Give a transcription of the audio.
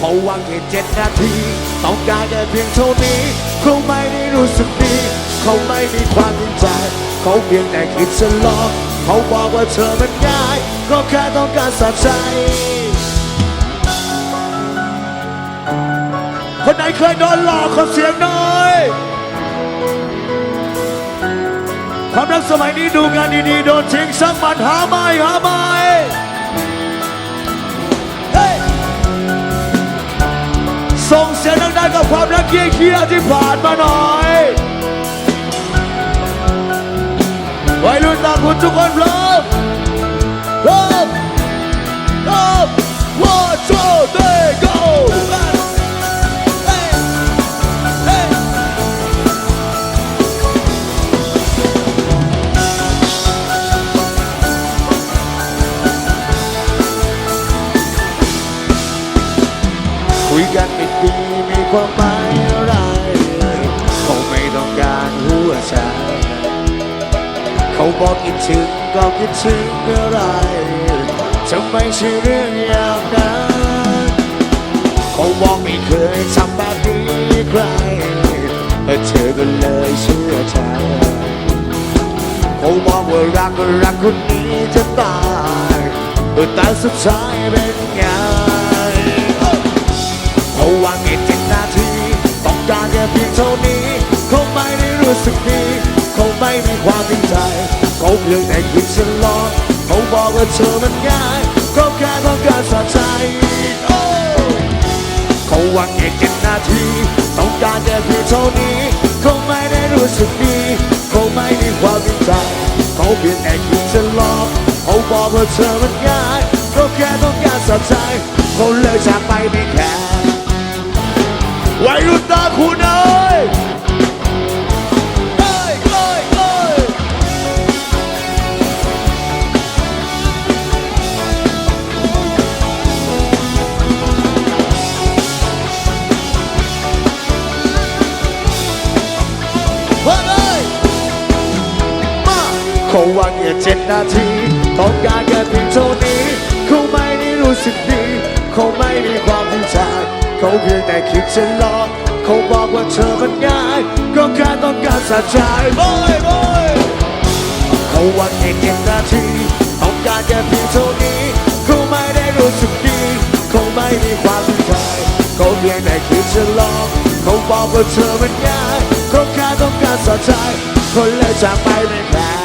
เขาวางแค่เจ็ดนาที ต้องการแค่เพียงเท่านี้ เขาไม่ได้รู้สึกดี เขาไม่มีความจริงใจ เขาเพียงแต่คิดจะหลอก เขาบอกว่าเธอมันง่าย ก็แค่ต้องการสะใจ คนไหนเคยโดนหลอกขอเสียงหน่อยความรักสมัยนี้ดูกันดีๆ โดนทิ้งสักมันหาไม่หา ส่งเสียงดังๆกับความรักเคี้ยวๆที่ผ่านมาหน่อยวัยรุ่นตาคุณทุกคนพร้อม ยกันไม่ดีมีความหมายอะไรเขาไม่ต้องการหัวใจเขาบอกคิดถึงก็คิดถึงอะไรจะไม่ใช่เรื่องอย่างนั้นเขาบอกไม่เคยทำแบบนี้ใครแต่เธอก็เลยเชื่อใจเขาบอกว่ารักก็รักคนนี้จะตายแต่สุดท้ายเป็น รู้สึกดีเขาไม่มีความจริงใจเขาเพียงแต่คิดจะหลอกเขาบอกว่าเธอมันง่ายก็แค่ต้องการสะใจเขาวางเงินเจ็ดนาที ต้องการแค่เพียงเท่านี้เขาไม่ได้รู้สึกดีเขาไม่มีความจริงใจเขาเพียงแต่คิดจะหลอกเขาบอกว่าเธอมันง่ายก็แค่ต้องการสะใจเขาเลยจากไปไม่แคร์วัยรุ่นตาคุณ ว่าไงมาเขาวางแค่เจ็ดนาทีต้องการแค่เพียงเท่านี้เขาไม่ได้รู้สึกดีเขาไม่มีความจริงใจเขาเพียงแต่คิดจะหลอกเขาบอกว่าเธอมันง่ายก็แค่ต้องการสะใจบอยบอยเขาวันแค่เจ็ดนาทีต้องการแค่เพียงเท่านี้เขาไม่ได้รู้สึกดีเขาไม่มีความจริงใจเขาเพียงแต่คิดจะหลอกเขาบอกว่าเธอมันง่าย เขาแค่ต้องกา